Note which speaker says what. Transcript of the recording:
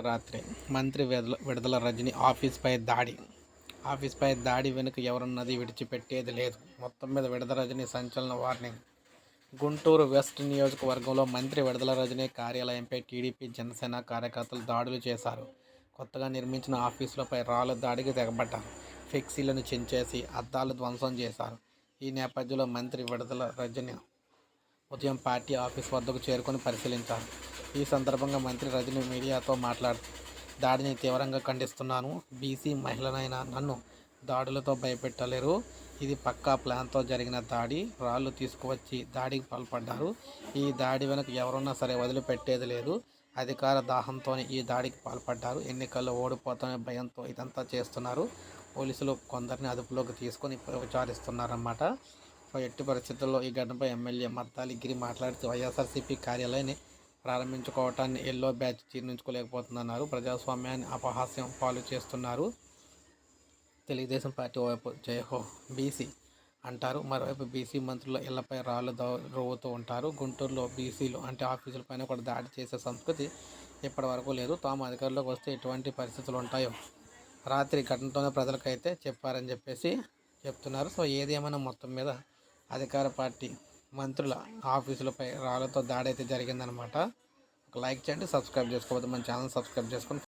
Speaker 1: రాత్రి. మంత్రి విడుదల విడుదల రజని ఆఫీస్పై దాడి. ఆఫీస్పై దాడి వెనుక ఎవరున్నది విడిచిపెట్టేది లేదు. మొత్తం మీద విడుదల రజని సంచలన వార్నింగ్. గుంటూరు వెస్ట్ నియోజకవర్గంలో మంత్రి విడుదల రజని కార్యాలయంపై టీడీపీ జనసేన కార్యకర్తలు దాడులు చేశారు. కొత్తగా నిర్మించిన ఆఫీసులపై రాళ్ళ దాడికి తెగబడ్డారు. ఫ్లెక్సీలను చించేసి అద్దాలు ధ్వంసం చేశారు. ఈ నేపథ్యంలో మంత్రి విడుదల రజని ఉదయం పార్టీ ఆఫీస్ వద్దకు చేరుకొని పరిశీలించారు. ఈ సందర్భంగా మంత్రి రజని మీడియాతో మాట్లాడుతూ దాడిని తీవ్రంగా ఖండిస్తున్నాను. బీసీ మహిళనైనా నన్ను దాడులతో భయపెట్టలేరు. ఇది పక్కా ప్లాన్తో జరిగిన దాడి. రాళ్ళు తీసుకువచ్చి దాడికి పాల్పడ్డారు. ఈ దాడి వెనుక ఎవరున్నా సరే వదిలిపెట్టేది లేదు. అధికార దాహంతోనే ఈ దాడికి పాల్పడ్డారు. ఎన్నికల్లో ఓడిపోతామనే భయంతో ఇదంతా చేస్తున్నారు. పోలీసులు కొందరిని అదుపులోకి తీసుకొని విచారిస్తున్నారన్నమాట. ఎట్టి పరిస్థితుల్లో ఈ ఘటనపై ఎమ్మెల్యే మద్దాలి గిరి మాట్లాడుతూ వైఎస్ఆర్సీపీ కార్యాలయాన్ని ప్రారంభించుకోవటాన్ని ఎల్లో బ్యాచ్ జీర్ణించుకోలేకపోతుందన్నారు. ప్రజాస్వామ్యాన్ని అపహాస్యం పాలు చేస్తున్నారు. తెలుగుదేశం పార్టీ ఓవైపు జయహో బీసీ అంటారు. మరోవైపు బీసీ మంత్రుల ఇళ్ళపై రాళ్ళు రోవుతూ ఉంటారు. గుంటూరులో బీసీలు అంటే ఆఫీసులపైన కూడా దాడి చేసే సంస్కృతి ఇప్పటివరకు లేదు. తాము అధికారంలోకి వస్తే ఎటువంటి పరిస్థితులు ఉంటాయో రాత్రి ఘటనతోనే ప్రజలకైతే చెప్పారని చెప్పేసి చెప్తున్నారు. సో ఏది ఏమైనా మొత్తం మీద అధికార పార్టీ మంత్రుల ఆఫీసులపై రాళ్ళతో దాడి అయితే జరిగిందనమాట. ఒక లైక్ చేయండి సబ్స్క్రైబ్ చేసుకోవద్దు మన ఛానల్ సబ్స్క్రైబ్ చేసుకొని